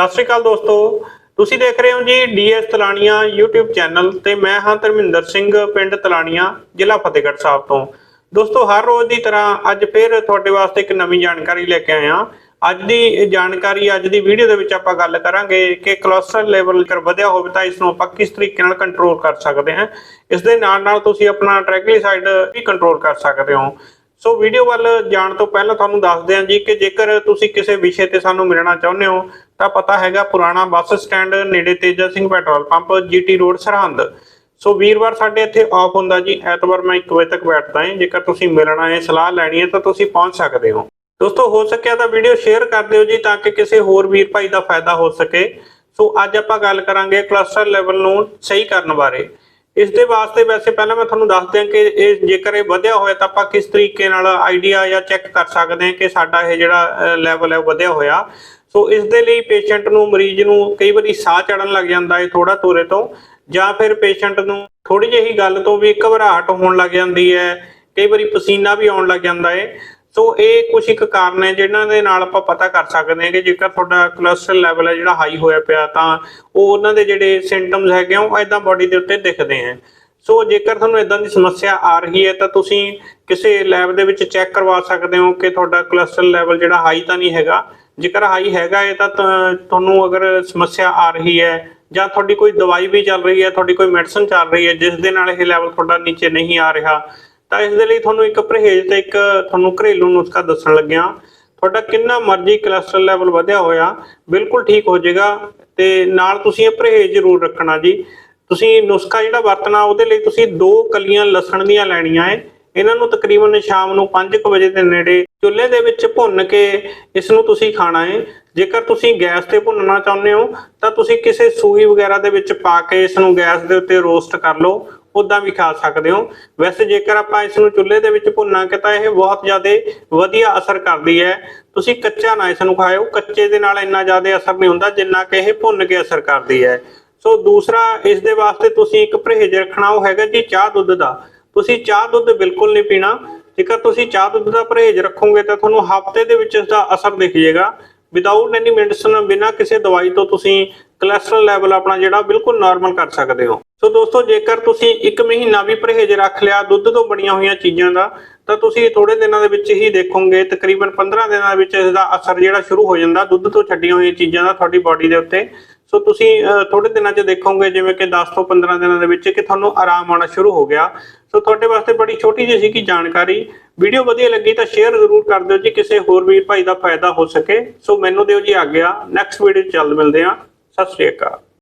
ਸਤਿ ਸ਼੍ਰੀ ਅਕਾਲ ਦੋਸਤੋ। ਤੁਸੀਂ ਦੇਖ ਰਹੇ ਹੋ ਜੀ ਡੀਐਸ ਤਲਾਣੀਆਂ YouTube ਚੈਨਲ ਤੇ ਮੈਂ ਹਾਂ ਧਰਮਿੰਦਰ ਸਿੰਘ, ਪਿੰਡ ਤਲਾਣੀਆਂ ਜ਼ਿਲ੍ਹਾ ਫਤਿਹਗੜ੍ਹ ਸਾਹਿਬ ਤੋਂ। ਦੋਸਤੋ, ਹਰ ਰੋਜ਼ ਦੀ ਤਰ੍ਹਾਂ ਅੱਜ ਫਿਰ ਤੁਹਾਡੇ ਵਾਸਤੇ ਇੱਕ ਨਵੀਂ ਜਾਣਕਾਰੀ ਲੈ ਕੇ ਆਏ ਹਾਂ ਅੱਜ ਦੀ ਜਾਣਕਾਰੀ, ਅੱਜ ਦੀ ਵੀਡੀਓ ਦੇ ਵਿੱਚ ਆਪਾਂ ਗੱਲ ਕਰਾਂਗੇ ਕਿ ਕੋਲੇਸਟ੍ਰੋਲ ਲੈਵਲ ਕਰ ਵਧਿਆ ਹੋਵੇ ਤਾਂ ਇਸ ਨੂੰ ਆਪਾਂ ਕਿਸ ਤਰੀਕੇ ਨਾਲ ਕੰਟਰੋਲ ਕਰ ਸਕਦੇ ਹਾਂ। ਇਸ ਦੇ ਨਾਲ ਨਾਲ ਤੁਸੀਂ ਆਪਣਾ ਟ੍ਰਾਈਗਲੀਸਾਈਡ ਵੀ ਕੰਟਰੋਲ ਕਰ ਸਕਦੇ ਹੋ। ਸੋ ਵੀਡੀਓ ਵੱਲ ਜਾਣ ਤੋਂ ਪਹਿਲਾਂ ਤੁਹਾਨੂੰ ਦੱਸਦੇ ਹਾਂ ਜੀ ਕਿ ਜੇਕਰ ਤੁਸੀਂ ਕਿਸੇ ਵਿਸ਼ੇ ਤੇ ਸਾਨੂੰ ਮਿਲਣਾ ਚਾਹੁੰਦੇ ਹੋ, ਤਾਂ ਪਤਾ ਹੈਗਾ ਪੁਰਾਣਾ ਬੱਸ ਸਟੈਂਡ ਨੇੜੇ Teja Singh petrol pump, GT road, Sirhind. So ਵੀਰਵਾਰ ਸਾਡੇ ਇੱਥੇ ਆਫ ਹੁੰਦਾ ਜੀ। ਐਤਵਾਰ ਮੈਂ 1 ਵਜੇ ਤੱਕ ਬੈਠਦਾ ਹਾਂ। ਜੇਕਰ ਤੁਸੀਂ ਮਿਲਣਾ ਹੈ, ਸਲਾਹ ਲੈਣੀ ਹੈ, ਤਾਂ ਤੁਸੀਂ ਪਹੁੰਚ ਸਕਦੇ ਹੋ। ਦੋਸਤੋ, ਹੋ ਸਕਿਆ ਤਾਂ ਵੀਡੀਓ ਸ਼ੇਅਰ ਕਰ ਦਿਓ ਜੀ, ਤਾਂ ਕਿ ਕਿਸੇ ਹੋਰ ਵੀਰ ਭਾਈ ਦਾ ਫਾਇਦਾ ਹੋ ਸਕੇ। ਸੋ ਅੱਜ ਆਪਾਂ ਗੱਲ ਕਰਾਂਗੇ ਕੋਲੇਸਟ੍ਰੋਲ ਲੈਵਲ ਨੂੰ ਸਹੀ ਕਰਨ ਬਾਰੇ। ਇਸ ਦੇ ਵਾਸਤੇ ਵੈਸੇ ਪਹਿਲਾਂ ਮੈਂ ਤੁਹਾਨੂੰ ਦੱਸ ਦਿਆਂ ਕਿ ਇਹ ਜੇਕਰ ਇਹ ਵਧਿਆ ਹੋਇਆ ਤਾਂ ਆਪਾਂ ਕਿਸ ਤਰੀਕੇ ਨਾਲ ਆਈਡੀਆ ਜਾਂ ਚੈੱਕ ਕਰ ਸਕਦੇ ਹਾਂ ਕਿ ਸਾਡਾ ਇਹ ਜਿਹੜਾ ਲੈਵਲ ਹੈ ਉਹ ਵਧਿਆ ਹੋਇਆ। ਸੋ ਇਸ ਦੇ ਲਈ ਪੇਸ਼ੈਂਟ ਨੂੰ, ਮਰੀਜ਼ ਨੂੰ ਕਈ ਵਾਰੀ ਸਾਹ ਚੜਨ ਲੱਗ ਜਾਂਦਾ ਹੈ ਥੋੜਾ ਤੋਰੇ ਤੋਂ, ਜਾਂ ਫਿਰ ਪੇਸ਼ੈਂਟ ਨੂੰ ਥੋੜੀ ਜਿਹੀ ਗੱਲ ਤੋਂ ਵੀ ਘਬਰਾਹਟ ਹੋਣ ਲੱਗ ਜਾਂਦੀ ਹੈ, ਕਈ ਵਾਰੀ ਪਸੀਨਾ ਵੀ ਆਉਣ ਲੱਗ ਜਾਂਦਾ ਹੈ। ਸੋ ਇਹ ਕੁਝ ਇੱਕ ਕਾਰਨ ਹੈ, ਜਿਹਨਾਂ ਦੇ ਨਾਲ ਆਪਾਂ ਪਤਾ ਕਰ ਸਕਦੇ ਹਾਂ ਕਿ ਜੇਕਰ ਤੁਹਾਡਾ ਕੋਲੇਸਟ੍ਰੋਲ ਲੈਵਲ ਹੈ ਜਿਹੜਾ ਹਾਈ ਹੋਇਆ ਪਿਆ, ਤਾਂ ਉਹ ਉਹਨਾਂ ਦੇ ਜਿਹੜੇ ਸਿੰਪਟਮਸ ਹੈਗੇ ਆ, ਉਹ ਐਦਾਂ ਬਾਡੀ ਦੇ ਉੱਤੇ ਦਿਖਦੇ ਆ ਸੋ ਜੇਕਰ ਤੁਹਾਨੂੰ ਇਦਾਂ ਦੀ ਸਮੱਸਿਆ ਆ ਰਹੀ ਹੈ, ਤਾਂ ਤੁਸੀਂ ਕਿਸੇ ਲੈਬ ਦੇ ਵਿੱਚ ਚੈੱਕ ਕਰਵਾ ਸਕਦੇ ਹੋ ਕਿ ਤੁਹਾਡਾ ਕੋਲੇਸਟ੍ਰੋਲ ਲੈਵਲ ਜਿਹੜਾ ਹਾਈ ਤਾਂ ਨਹੀਂ ਹੈਗਾ। ਜੇਕਰ ਹਾਈ ਹੈਗਾ ਹੈ, ਤਾਂ ਤੁਹਾਨੂੰ ਅਗਰ ਸਮੱਸਿਆ ਆ ਰਹੀ ਹੈ, ਜਾਂ ਤੁਹਾਡੀ ਕੋਈ ਦਵਾਈ ਵੀ ਚੱਲ ਰਹੀ ਹੈ, ਤੁਹਾਡੀ ਕੋਈ ਮੈਡੀਸਨ ਚੱਲ ਰਹੀ ਹੈ, ਜਿਸ ਦੇ ਨਾਲ ਇਹ ਲੈਵਲ ਤੁਹਾਡਾ ਨੀਚੇ ਨਹੀਂ ਆ ਰਿਹਾ ਤਾਂ ਇਸ ਦੇ ਲਈ ਤੁਹਾਨੂੰ ਇੱਕ ਪਰਹੇਜ਼ ਤੇ ਇੱਕ ਤੁਹਾਨੂੰ ਘਰੇਲੂ ਨੁਸਖਾ ਦੱਸਣ ਲੱਗਿਆ ਤੁਹਾਡਾ ਕਿੰਨਾ ਮਰਜ਼ੀ ਕੋਲੇਸਟ੍ਰੋਲ ਲੈਵਲ ਵਧਿਆ ਹੋਇਆ, ਬਿਲਕੁਲ ਠੀਕ ਹੋ ਜਾਏਗਾ ਤੇ ਨਾਲ ਤੁਸੀਂ ਇਹ ਪਰਹੇਜ਼ ਜ਼ਰੂਰ ਰੱਖਣਾ ਜੀ। ਤੁਸੀਂ ਨੁਸਖਾ ਜਿਹੜਾ ਵਰਤਣਾ, ਉਹਦੇ ਲਈ ਤੁਸੀਂ ਦੋ ਕਲੀਆਂ ਲਸਣ ਦੀਆਂ ਲੈਣੀਆਂ ਹੈ ਇਹਨਾਂ ਨੂੰ ਤਕਰੀਬਨ ਸ਼ਾਮ ਨੂੰ 5:00 ਵਜੇ ਦੇ ਨੇੜੇ ਚੁੱਲ੍ਹੇ ਦੇ ਵਿੱਚ ਭੁੰਨ ਕੇ ਇਸ ਨੂੰ ਤੁਸੀਂ ਖਾਣਾ ਹੈ ਜੇਕਰ ਤੁਸੀਂ ਗੈਸ ਤੇ ਭੁੰਨਣਾ ਚਾਹੁੰਦੇ ਹੋ, ਤਾਂ ਤੁਸੀਂ ਕਿਸੇ ਸੂਈ ਵਗੈਰਾ ਦੇ ਵਿੱਚ ਪਾ ਕੇ ਇਸ ਨੂੰ ਗੈਸ ਦੇ ਉੱਤੇ ਰੋਸਟ ਕਰ ਲਓ। ਉਦਾਂ ਵੀ ਖਾ ਸਕਦੇ ਹੋ। ਵੈਸੇ ਜੇਕਰ ਆਪਾਂ ਇਸ ਨੂੰ ਚੁੱਲ੍ਹੇ ਦੇ ਵਿੱਚ ਭੁੰਨਾਂਗੇ ਤਾਂ ਇਹ ਬਹੁਤ ਜ਼ਿਆਦਾ ਵਧੀਆ ਅਸਰ ਕਰਦੀ ਹੈ। ਤੁਸੀਂ ਕੱਚਾ ਨਾ ਇਸ ਨੂੰ ਖਾਇਓ। ਕੱਚੇ ਦੇ ਨਾਲ ਇੰਨਾ ਜ਼ਿਆਦਾ ਅਸਰ ਨਹੀਂ ਹੁੰਦਾ ਜਿੰਨਾ ਕਿ ਇਹ ਭੁੰਨ ਕੇ ਅਸਰ ਕਰਦੀ ਹੈ। ਸੋ ਦੂਸਰਾ, ਇਸ ਦੇ ਵਾਸਤੇ ਤੁਸੀਂ ਇੱਕ ਪਰਹੇਜ਼ ਰੱਖਣਾ, ਉਹ ਹੈਗਾ ਜੀ ਚਾਹ ਦੁੱਧ ਦਾ। ਤੁਸੀਂ ਚਾਹ ਦੁੱਧ ਬਿਲਕੁਲ ਨਹੀਂ ਪੀਣਾ। ਜੇਕਰ ਤੁਸੀਂ ਚਾਹ ਦੁੱਧ ਦਾ ਪਰਹੇਜ਼ ਰੱਖੋਗੇ ਤਾਂ ਤੁਹਾਨੂੰ ਹਫ਼ਤੇ ਦੇ ਵਿੱਚ ਇਸ ਦਾ ਅਸਰ ਦਿਖ ਜਾਏਗਾ ਵਿਦਆਊਟ ਐਨੀ ਮੈਡੀਸਨ ਬਿਨਾਂ ਕਿਸੇ ਦਵਾਈ ਤੋਂ ਤੁਸੀਂ ਕੋਲੇਸਟ੍ਰੋਲ ਲੈਵਲ ਆਪਣਾ ਜਿਹੜਾ ਬਿਲਕੁਲ ਨਾਰਮਲ ਕਰ ਸਕਦੇ ਹੋ। ਸੋ ਦੋਸਤੋ, ਜੇਕਰ ਤੁਸੀਂ ਇੱਕ ਮਹੀਨਾ ਵੀ ਪਰਹੇਜ਼ ਰੱਖ ਲਿਆ, ਦੁੱਧ ਤੋਂ ਬਣੀਆਂ ਹੋਈਆਂ ਚੀਜ਼ਾਂ ਦਾ, ਤਾਂ ਤੁਸੀਂ ਥੋੜੇ ਦਿਨਾਂ ਦੇ ਵਿੱਚ ਹੀ ਦੇਖੋਗੇ, ਤਕਰੀਬਨ 15 ਦਿਨਾਂ ਦੇ ਵਿੱਚ ਇਸ ਦਾ ਅਸਰ ਜਿਹੜਾ ਸ਼ੁਰੂ ਹੋ ਜਾਂਦਾ, ਦੁੱਧ ਤੋਂ ਛੱਡੀਆਂ ਹੋਈਆਂ ਚੀਜ਼ਾਂ ਦਾ ਤੁਹਾਡੀ ਬਾਡੀ ਦੇ ਉੱਤੇ ਸੋ ਤੁਸੀਂ ਅਹ, ਥੋੜੇ ਦਿਨਾਂ 'ਚ ਦੇਖੋਗੇ ਜਿਵੇਂ ਕਿ 10 ਤੋਂ 15 ਦਿਨਾਂ ਦੇ ਵਿੱਚ ਕਿ ਤੁਹਾਨੂੰ ਆਰਾਮ ਆਉਣਾ ਸ਼ੁਰੂ ਹੋ ਗਿਆ। ਸੋ ਤੁਹਾਡੇ ਵਾਸਤੇ ਬੜੀ ਛੋਟੀ ਜਿਹੀ ਸੀ ਕਿ ਜਾਣਕਾਰੀ। ਵੀਡੀਓ ਵਧੀਆ ਲੱਗੀ ਤਾਂ ਸ਼ੇਅਰ ਜ਼ਰੂਰ ਕਰ ਦਿਓ ਜੀ ਕਿਸੇ ਹੋਰ ਵੀ ਭਾਈ ਦਾ ਫਾਇਦਾ ਹੋ ਸਕੇ। ਸੋ ਮੈਨੂੰ ਦਿਓ ਜੀ ਆਗਿਆ। ਨੈਕਸਟ ਵੀਡੀਓ 'ਚ ਜਲਦ ਮਿਲਦੇ ਹਾਂ। ਸਤਿ ਸ਼੍ਰੀ ਅਕਾਲ।